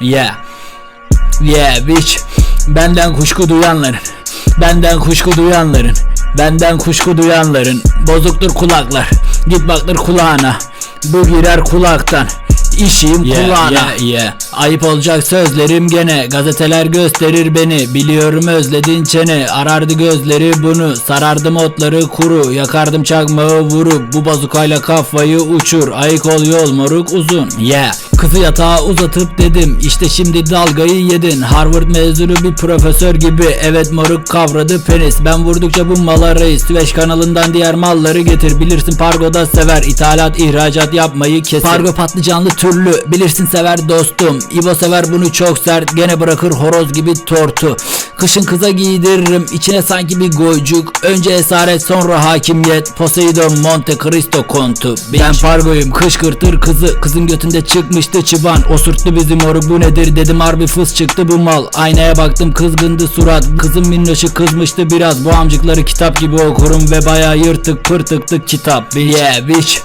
Yeah. Yeah bitch. Benden kuşku duyanların. Benden kuşku duyanların. Benden kuşku duyanların. Bozuktur kulaklar. Git baktır kulağına. Bu girer kulaktan. İşim Yeah, kulağına. yeah, yeah. Ayıp olacak sözlerim gene. Gazeteler gösterir beni. Biliyorum özledin çene. Arardı gözleri bunu. Sarardım otları kuru. Yakardım çakmağı vurup. Bu bazukayla kafayı uçur. Ayık ol yol moruk uzun. Yeah. Kızı yatağa uzatıp dedim. İşte şimdi dalgayı yedin. Harvard mezunu bir profesör gibi. Evet moruk kavradı penis. Ben vurdukça bu mala reis. Süveyş kanalından diğer malları getir. Bilirsin Pargo'da sever. İthalat ihracat yapmayı kesin. Pargo patlıcanlı türlü. Bilirsin sever dostum. İbo sever bunu çok sert. Gene bırakır horoz gibi tortu. Kışın kıza giydiririm. içine sanki bir goycuk. Önce esaret sonra hakimiyet. Poseidon Monte Cristo kontu. Ben Pargo'yum kışkırtır kızı. Kızın götünde çıkmıştı çıban. Osurttu bizim moruk bu nedir dedim harbi fıs çıktı bu mal. Aynaya baktım kızgındı surat. Kızın minnoşu kızmıştı biraz. Bu amcıkları kitap gibi okurum ve bayağı yırtık pırtıktık kitap. Yeah bitch.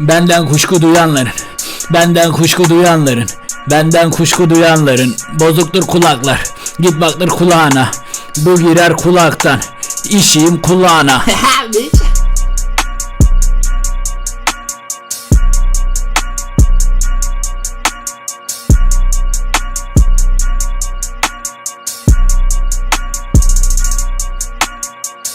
Benden kuşku duyanların. Benden kuşku duyanların. Benden kuşku duyanların. Bozuktur kulaklar. Git baktır kulağına. Bu girer kulaktan. İşim kulağına.